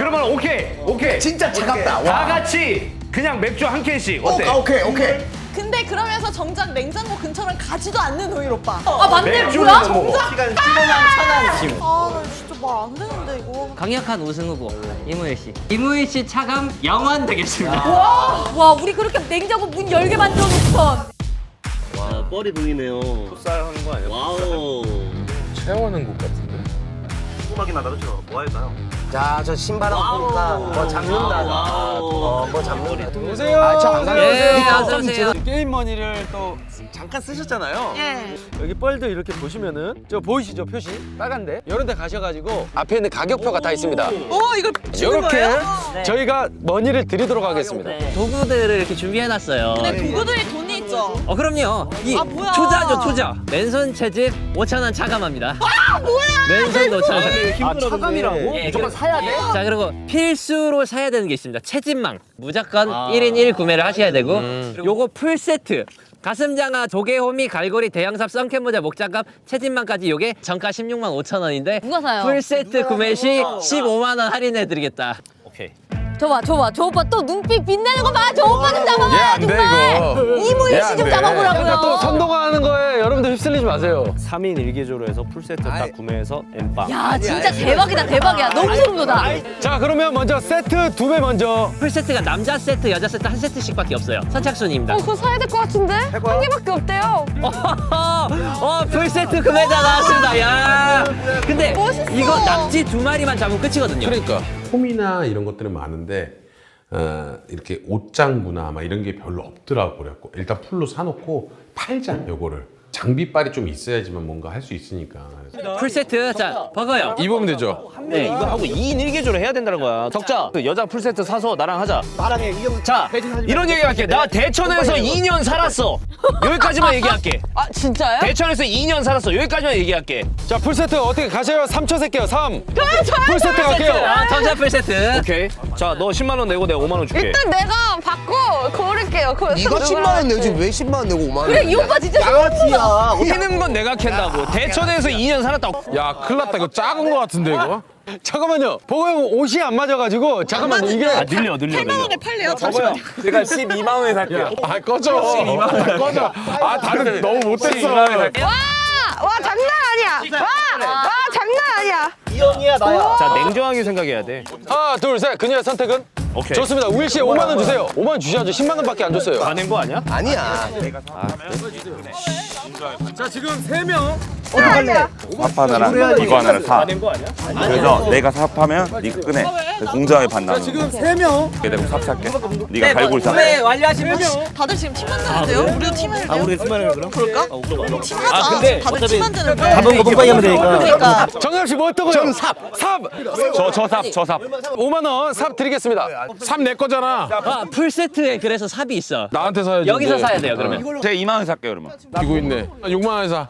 그러면 오케이 오케이 진짜 차갑다. 다 와. 같이 그냥 맥주 한 캔씩 오, 어때? 아, 오케이, 오케이. 근데 그러면서 정작 냉장고 근처를 가지도 않는 우일 오빠. 아 맞네 뭐야? 뭐 시간 15만 천안 지금. 아, 나 진짜 말 안 되는데 이거. 강력한 우승 후보 이무일 씨. 이무일 씨 차감 영원 되겠습니다. 와 우리 그렇게 냉장고 문 열게 만들어 놓던 와, 뻘이 보이네요. 풋살 하는 거 아니야? 와우. 체험하는 곳 같은데. 꼬막이나 나도 뭐 할까요? 자, 저 신발 한번 볼까? 뭐 잡는다. 어, 뭐 잡는다. 오세요. 아, 저안 가요. 예, 어서 오세요. 게임 머니를 또 잠깐 쓰셨잖아요. 예. 여기 뻘도 이렇게 보시면은 저 보이시죠 표시 빨간데 이런 데 가셔가지고 앞에 있는 가격표가 다 있습니다. 어, 이걸 주는 이렇게 거예요? 저희가 머니를 드리도록 하겠습니다. 도구들을 이렇게 준비해놨어요. 근데 도구들이 돈 이 있죠. 어 그럼요. 이 아, 뭐야. 초자죠 초자. 맨손 채집 5천 원 차감합니다. 아 뭐야? 맨손 5천 원. 차감. 아 차감이라고? 예, 무조건 그- 사야 돼? 자 그리고 필수로 사야 되는 게 있습니다. 채집망 무조건 1인 1 구매를 하셔야 되고 요거 풀 세트. 가슴장아, 조개호미, 갈고리, 대형삽, 썬캔 모자, 목장갑, 채집망까지 요게 정가 16만 5천 원인데 누가 사요? 풀 세트 구매 시 15만 원 할인해 드리겠다. 오케이 저 봐 저 봐 저 오빠 또 눈빛 빛내는 거 봐 저 오빠 좀 잡아봐 얘안 돼, 정말 이거. 이무일 얘씨안좀 돼. 잡아보라고요 그러니까 또 선동하는 여러분들 휩쓸리지 마세요. 3인 일개조로 해서 풀세트 딱 구매해서 엠빵. 야 진짜 대박이다 대박이야. 너무 소름 돋아. 자 그러면 먼저 세트 두 배 먼저. 풀 세트가 남자 세트, 여자 세트 한 세트씩밖에 없어요. 선착순입니다. 그거 사야 될 것 같은데? 한 개밖에 없대요. 어, 풀 세트 구매자 나왔습니다. 야, 근데 이거 낙지 두 마리만 잡으면 끝이거든요. 그러니까. 폼이나 이런 것들은 많은데 어, 이렇게 옷장구나 막 이런 게 별로 없더라고 그래갖고 일단 풀로 사놓고 팔자 요거를 장비빨이 좀 있어야지만 뭔가 할 수 있으니까 그래서 풀 세트, 자, 버거요. 입으면 되죠 네, 이거 하고 2인 1개조로 해야 된다는 거야 덕자 그 여자 풀세트 사서 나랑 하자 나랑 해. 이형 자 이런 얘기 할게 나 대천에서 2년 살았어 여기까지만 얘기할게 아, 진짜요? 대천에서 2년 살았어 여기까지만 얘기할게 자 풀세트 어떻게 가셔요? 3초 셀게요. 3. 풀세트 갈게요. 아, 전자 풀 세트. 오케이 자 너 10만 원 내고 내가 5만 원 줄게 일단 내가 받고 고를게요. 그 네가 10만 원 내지 왜 10만 원 내고 5만 원? 그래 이 오빠 진짜 양아 치야. 캐는 건 내가 캔다고 대천에서 2년 살았다고 야 큰일 났다 이거 작은 거 같은데 이거 잠깐만요. 보고 형 옷이 안 맞아가지고 잠깐만 이게 아 늘려 늘려 8만 늘려 원에 팔래요. 잠시만요. 제가 12만 원에 살게요. 아 꺼져 아, 꺼져 아 다들 너무 못했어 와, 와 장난 아니야. 와, 와 장난 아니야. 이 형이야 나야. 자 냉정하게 생각해야 돼 하나 둘 셋. 그녀의 선택은? 오케이 좋습니다. 우일 씨 5만 원 주세요. 5만 원 주셔야죠. 10만 원밖에 안 줬어요. 다 낸 거 아니야? 아니야. 자 지금 세 명. 사업하느라 이거 하나를 사. 아니야? 그래서 내가 사업하면 네가 꺼내. 그래서 공정하게 반나는 거. 지금 세 명. 이렇게 되고 삽 살게. 네가 갈고리 사. 구매 완료하시면 다들 지금 팀 만드는데요? 우리도 팀 해야 돼요? 팀하는 그럼? 그럴까? 팀 하자. 아, 다들 팀 만드는데. 가본 거 뽀빠이 하면 되니까. 그러니까. 정엽 씨뭐 어떠고요? 전 삽. 삽. 저 저 삽, 저 삽. 5만 원 삽 드리겠습니다. 삼내 거잖아 아, 풀 세트에 그래서 삽이 있어. 나한테 사야지 여기서 근데. 사야 돼요, 그러면. 제가 2만 원 살게 그러면. 이고 있네 6만 원에 사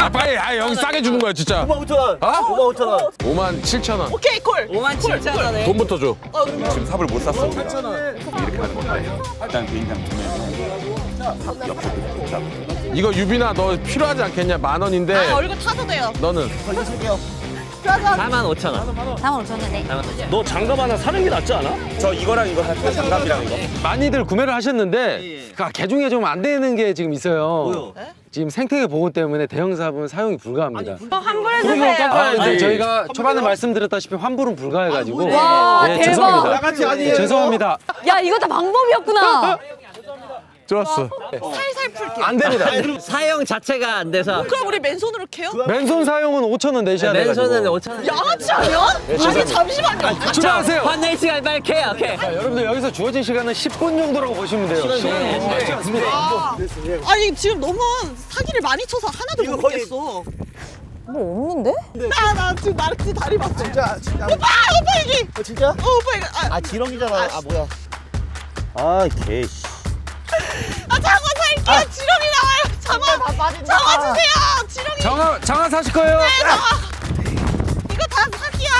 아, 빨리 아예 아예 여기 아, 싸게 주는 거야 진짜. 5만 5천 원. 아? 5만 5천 원. 5만 7천 원. 오케이 콜. 5만 7천 원에. 돈부터 줘. 어, 뭐. 지금 삽을 못 샀어. 7천 원. 이렇게 하는 건데. 일단 개인당 두 명. 옆으로. 이거 유빈아 너 필요하지 않겠냐? 만 원인데. 아 얼굴 타도 돼요. 너는. 걸려줄게요. 45,000원. 45,000원 네. 45,000원. 너 장갑 하나 사는 게 낫지 않아? 저 이거랑 이거 할게요. 장갑이랑 이거. 많이들 구매를 하셨는데 아, 개중에 좀 안 되는 게 지금 있어요. 지금 생태계 보호 때문에 대형 사업은 사용이 불가합니다. 어, 환불해 주세요. 아, 저희가 초반에 말씀드렸다시피 환불은 불가해가지고 와, 예, 대박. 죄송합니다. 예, 죄송합니다. 야, 이거 다 방법이었구나. 아, 아. 좋았어 살살 풀게. 안 됩니다. 사용 자체가 안 돼서. 그럼 우리 맨손으로 캐요? 맨손 사용은 5천 원 내셔야 돼가지고. 맨손은 5천 원. 양아치 아니야? 아니 잠시만요. 출발하세요. 환낼 시간 빨리 캐요, 오케이. 자, 여러분들 여기서 주어진 시간은 10분 정도라고 보시면 돼요. 아니 지금 너무 사기를 많이 쳐서 하나도 믿겠어. 뭐 없는데? 나, 나 지금 나르지 다리 봤어. 진짜 진짜. 오빠, 오빠 여기. 어, 진짜? 어, 오빠 이거. 아, 아 지렁이잖아. 아 뭐야? 아 개. 씨. 아 장어 살게요. 지렁이 나와요. 장어. 장어 주세요. 지렁이. 장화, 장화 사실 거예요? 이거 다 사기야.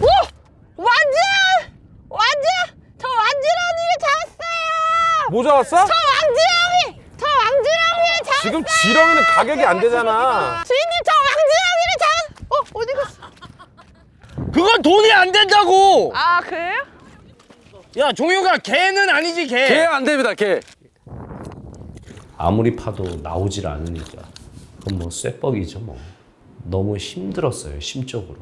오! 완전! 완전! 저 완지렁이를 잡았어요! 뭐 잡았어? 저 왕지렁이! 저 왕지렁이를 잡았어요! 지금 지렁이는 가격이 안 되잖아 주인님 저 왕지렁이를 잡... 어? 어디 갔어? 그거 이건 돈이 안 된다고. 아 그래요? 야 종효가 개는 아니지 개. 개 안 됩니다 개. 아무리 파도 나오질 않으니까 그건 뭐 쇠뻑이죠 뭐 너무 힘들었어요 심적으로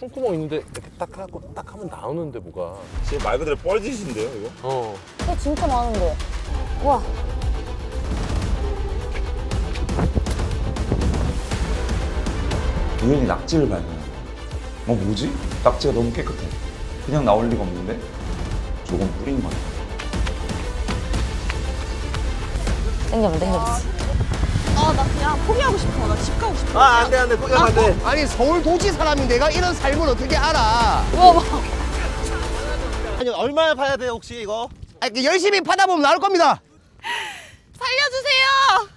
콩구멍 있는데 이렇게 딱 하고 딱 하면 나오는데 뭐가. 지금 말 그대로 뻘짓인데요, 이거? 어. 어, 진짜 많은데. 와. 우연히 낙지를 발견한 거야. 어, 뭐지? 낙지가 너무 깨끗해. 그냥 나올 리가 없는데? 조금 뿌린 거야. 땡겨봐, 땡겨봐. 아 나 그냥 포기하고 싶어. 나 집 가고 싶어. 아, 안 돼, 안 돼. 포기하면 안 돼. 아니, 서울 도시 사람이 내가 이런 삶을 어떻게 알아? 우와, 와. 아니, 얼마나 파야 돼, 혹시 이거? 아니, 열심히 파다 보면 나올 겁니다. 살려주세요.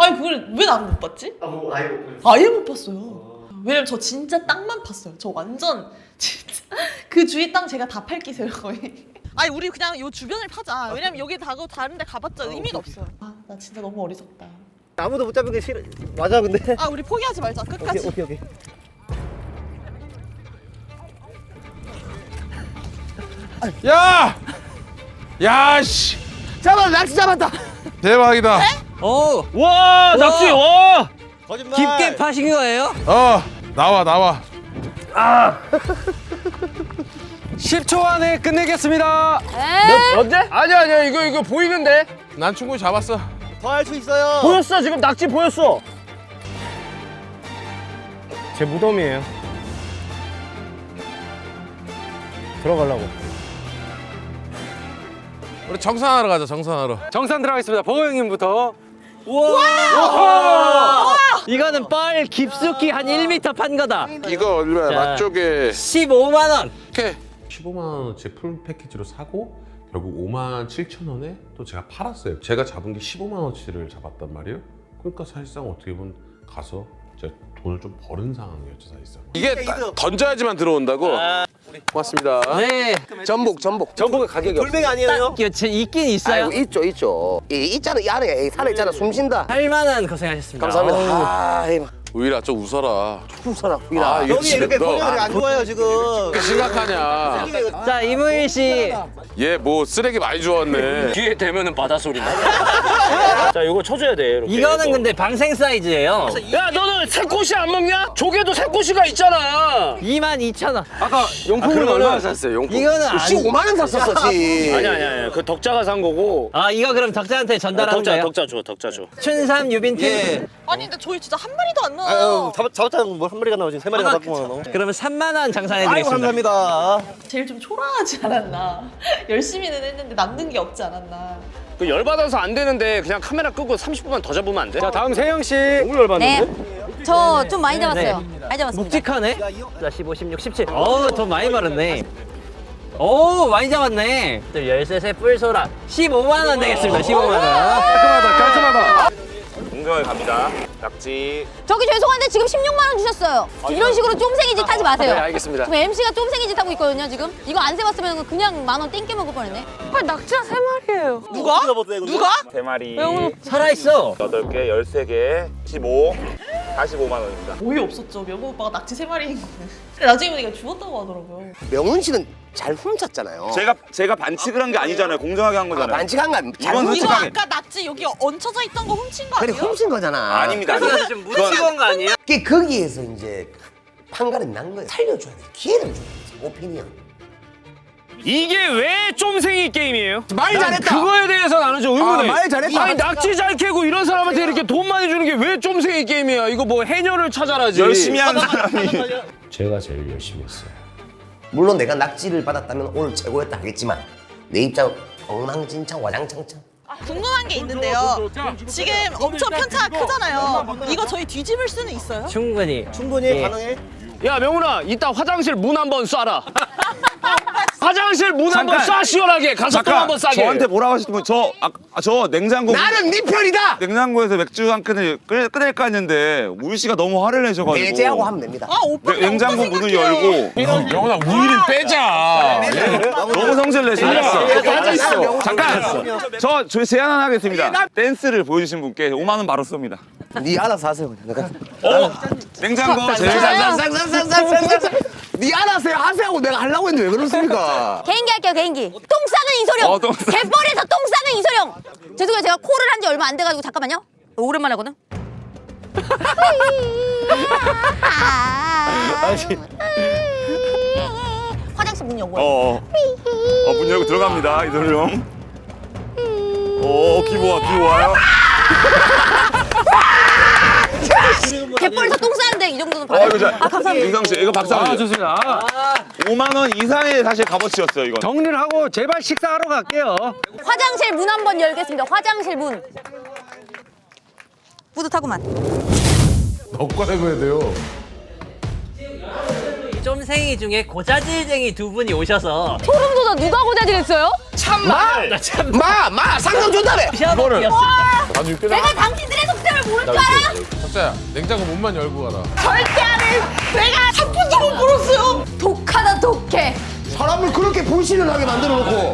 아니 그걸 왜 나는 못 봤지? 아예 못 봤어요. 왜냐면 저 진짜 땅만 팠어요. 저 완전 진짜 그 주위 땅 제가 다 팔기세요 거의. 아니 우리 그냥 요 주변을 파자. 왜냐면 여기 다고 다른 데 가봤자 의미가 없어요. 아나 진짜 너무 어리석다. 아무도 못 잡은 게 싫어. 맞아, 근데. 아 우리 포기하지 말자 끝까지. 오케이, 오케이. 야! 야, 씨! 잡아, 낚시 잡았다. 대박이다. 오와 낙지 와. 거짓말. 깊게 파신 거예요? 어, 나와, 나와. 10초 안에 끝내겠습니다. 에? 어때? 아니야 아니야 이거 이거 보이는데. 난 충분히 잡았어. 더 할 수 있어요. 보였어 지금 낙지 보였어. 제 무덤이에요. 들어가려고. 우리 정산하러 가자, 정산하러. 정산 들어가겠습니다. 보호 형님부터. 이거는 뻘 깊숙이 한 1m 판 거다. 이거 얼마야? 자. 맛쪽에 15만 원. 이렇게 15만 원어치 풀 패키지로 사고 결국 5만 7천 원에 또 제가 팔았어요. 제가 잡은 게 15만 원어치를 잡았단 말이에요. 그러니까 사실상 어떻게 보면 가서 제가 돈을 좀 버는 상황이었죠 사실상. 이게 던져야지만 들어온다고. 고맙습니다. 네. 전복, 전복. 전복의 가격이 없어요. 돌멩이 아니에요? 이거 제 있긴 있어요. 아이고, 있죠, 있죠. 이 있잖아, 이 안에 이 살아 있잖아, 숨 쉰다. 8만 원 고생하셨습니다. 감사합니다. 아, 이 우일아 좀 웃어라. 웃어라, 후이라. 아, 이거 진짜 이렇게 너- 표정이 안 좋아요, 지금. 이렇게 심각하냐? 자 이무일 씨. 얘 뭐 쓰레기 많이 주웠네. 뒤에 대면은 바다 소리 나. 자 이거 쳐줘야 돼. 이렇게. 이거는 근데 방생 사이즈예요. 야 너는 새꼬시 안 먹냐? 조개도 새꼬시가 있잖아. 2만 2천 원. 아까 용품을 얼마나 샀어요? 용품. 이거는 아니. 15만 원 샀었지. 아니 아니 아니 그 덕자가 산 거고. 아 이거 그럼 덕자한테 전달하는 덕자 거예요? 덕자 줘 덕자 줘. 춘삼 유빈 팀. 예. 아니 근데 저희 진짜 한 마리도 안. 아유, 잡, 잡았다는 뭐한 마리가 나오지, 세 마리가 나왔구만. 그러면 3만 원 아이고, 장산해드리겠습니다. 감사합니다. 제일 좀 초라하지 않았나. 열심히는 했는데 남는 게 없지 않았나. 그 열받아서 안 되는데 그냥 카메라 끄고 30분만 더 잡으면 안 돼? 자 다음 세영 씨. 너무 열받는데? 네. 저 좀 많이 잡았어요. 많이 잡았습니다. 묵직하네. 자 15, 16, 17. 어우 돈 많이 벌었네. 오 많이 잡았네. 또 13세 뿔소라 15만 원 되겠습니다. 15만 원. 깔끔하다, 깔끔하다. 공정하게 갑니다. 낙지. 저기 죄송한데 지금 16만 원 주셨어요. 이런 식으로 쫌생이 짓 하지 마세요. 네, 알겠습니다. 지금 MC가 쫌생이 짓 하고 있거든요, 지금. 이거 안 세봤으면 그냥 만 원 땡겨 먹을 뻔했네. 아니 낙지가 세 마리예요. 누가? 누가? 세 마리. 살아있어. 8개, 13개, 15, 45만 원입니다. 오이 없었죠. 명호 오빠가 낙지 세 마리인 거는. 근데 나중에 보니까 죽었다고 하더라고요. 명훈 씨는 잘 훔쳤잖아요. 제가 제가 반칙을 한 게 아니잖아요. 공정하게 한 아, 거잖아요. 반칙한 건잘 이건 훔친 이거 솔직하게. 아까 낙지 여기 얹혀져 있던 거 훔친 거 그래, 아니에요? 훔친 거잖아. 아닙니다. 그래서 좀 묵직한 거 아니에요? 그 거기에서 이제 판가름 난 거예요. 살려줘야 돼. 기회를 줘야 돼. 오피니언. 이게 왜 쫌생이 게임이에요? 말난 잘했다. 그거에 대해서 나는 좀 의문해. 아, 말 잘했다. 아니 낙지 잘 캐고 이런 사람한테 이렇게 돈 많이 주는 게 왜 쫌생이 게임이야? 이거 뭐 해녀를 찾아라지. 열심히 한 사람이. 제가 제일 열심히 했어요 물론 내가 낙지를 받았다면 오늘 최고였다 하겠지만 내 입장 엉망진창 와장창창. 궁금한 게 있는데요. 지금 엄청 편차가 크잖아요. 이거 저희 뒤집을 수는 있어요? 충분히. 충분히 예. 가능해? 야 명훈아 이따 화장실 문 한번 쏴라. 화장실 문 한번 쏴 시원하게 가서 또 한번 싸게. 저한테 뭐라고 하시는 분? 저, 아, 아, 저 냉장고. 나는 네 편이다. 냉장고에서 맥주 한 캔을 끓, 끓일까 했는데 우리 씨가 너무 화를 내셔가지고 배제하고 하면 됩니다. 아 오빠 냉- 냉장고 문을 열고 영훈아 우일을 빼자. 너무 성질 내시네 빠져 있어. 잠깐 저, 저 제안 하나 하겠습니다 댄스를 보여주신 분께 5만 원 바로 쏩니다 네 알아서 하세요. 내가 어? 냉장고 제일 잘 쌍쌍쌍쌍쌍쌍쌍. 니 알아서 하세요 내가 하려고 했는데 왜 그렇습니까? 개인기 할게요 개인기. 똥 싸는 이소룡. 어, 똥 싸- 갯벌에서 똥 싸는 이소룡. 죄송해요 제가 코를 한 지 얼마 안 돼가지고 잠깐만요. 오랜만에 하거든. 화장실 문 열고. 어, 어. 어, 문 열고 들어갑니다, 이소룡. 오, 기모아, 기모아요? 갯벌에서 똥 싸는데 이 정도는 어, 봐요. 이거 자, 아 감사합니다. 윤상 씨, 이거 박수 아, 한번 주세요. 좋습니다. 5만 원 이상의 사실 값어치였어요, 이건. 정리를 하고 제발 식사하러 갈게요. 화장실 문 한번 열겠습니다. 화장실 문. 뿌듯하구만. 덕과라고 해야 돼요. 쫌생이 중에 고자질쟁이 두 분이 오셔서 소름 돋아 누가 고자질했어요? 마! 마! 상금 준다며! 이거를 아주. 내가 당신들의 속셈을 모를 줄 알아? 석자야 냉장고 문만 열고 가라. 절대 안 해. 내가 한 푼도 못 벌었어요. 독하다 독해. 사람을 그렇게 불신을 하게 만들어 놓고